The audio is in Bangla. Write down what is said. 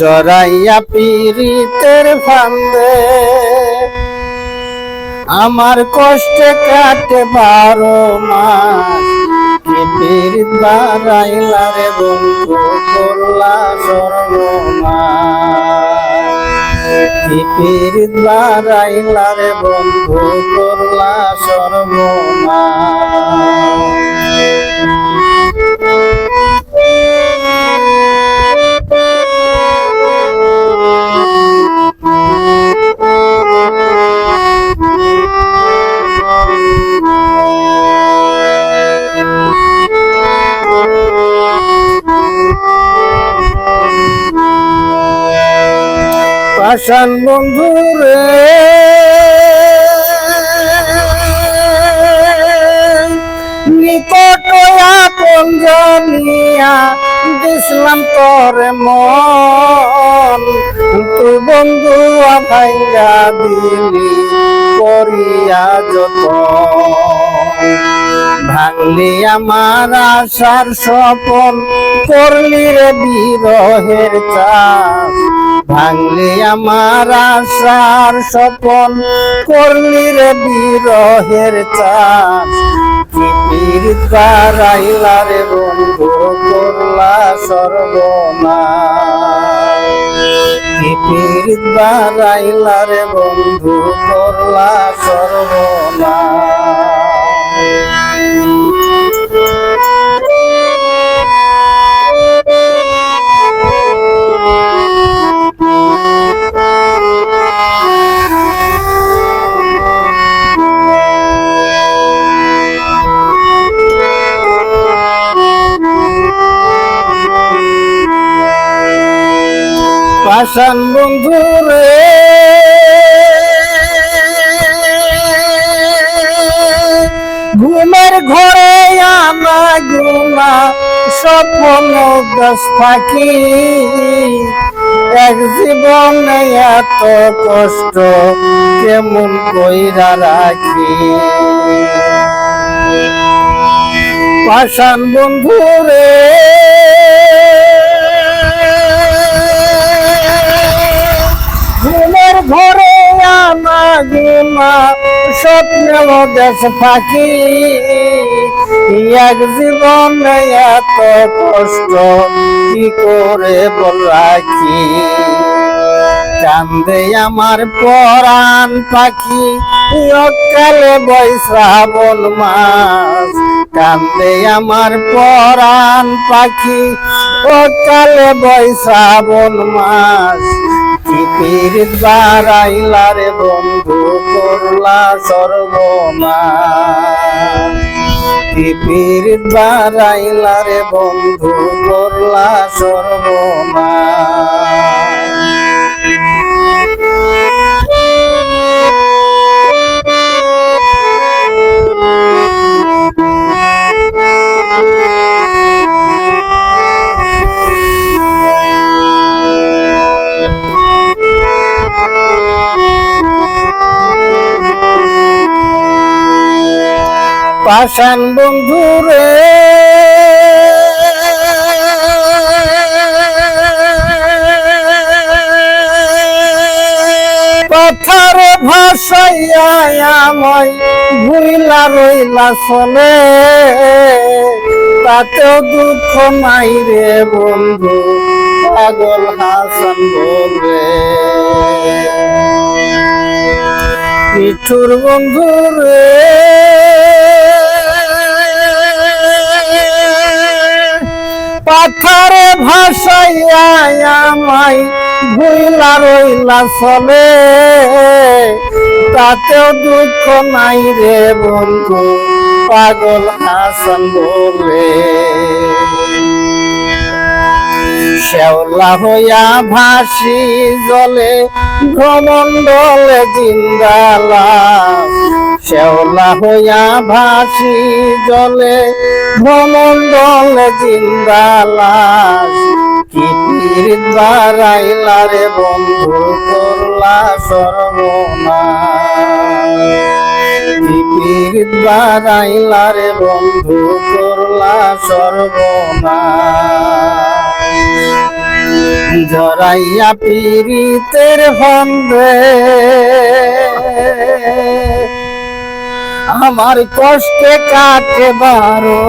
জরাইয়া পিরিতের ফান্দে, আমার কষ্টে কাটে বারো মাস। কি পিরিত রে বন্ধু, করলা সর্বনাশ কি পিরিত রে বন্ধু, করলা সর্বনাশ পাশান বন্ধু রে। নিকট আপন জানিয়া দিসলাম তোর মন। তুই বন্ধু ভাইয়া দিলি করিয়া যত ভাঙলি আমার আশার স্বপন, করলি রে বিরহের চাষ ভাঙলি আমার আশার স্বপন করলি রে বিরহের চাষ বারাইলা রে বন্ধু, করলা সর্বনাশ। চিপির বারাইলা রে বন্ধু, করলা পাশান বন্ধু রে। ঘুমের ঘরে আনা গুনা স্বপ্ন দশ পাখি এক জীবনে এত কষ্ট কেমন কইরা রাখি? পাশান বন্ধু রে। ঘরে আনা স্বপ্নেও দেশ ফাঁকি। এক জীবন এত কষ্ট, কি করে বল রাখি কান্দে আমার পরাণ পাখি, অকালে বৈশ্রাবণ মাস। কান্দে আমার পরাণ পাখি, অকালে বৈশ্রাবণ মাস। চিপির বারাইলা রে বন্ধু করলা সর্বনাশ। পিপির বারাইলা রে বন্ধু করলা সর্বনাশ। পাশান বন্ধু রে। কথারে আমায় ভুইলা রইলা চলে তাতেও দুঃখ নাই রে বন্ধু, পাগল হাসান বলে। মিঠুর বন্ধু রে। পাথারে ভাসাইয়া আমায় ভুইলা রইলা চলে। তাতেও দুঃখ নাই রে বন্ধু, পাগল হাসান বলে। শ্যাওলা হইয়া ভাসি জলে ভ্রমণ্ডলে জিন্দালা শ্যাওলা হইয়া ভাসি জলে ভ্রমণ্ডলে জিন্দালা কি পীর বারাইলা রে বন্ধু, করলা সর্বনাশ। কি পীর বারাইলা রে বন্ধু, করলা সর্বনাশ। জরাইয়া পীড়িতের ফন্দে আমার কষ্টে কাটে বারো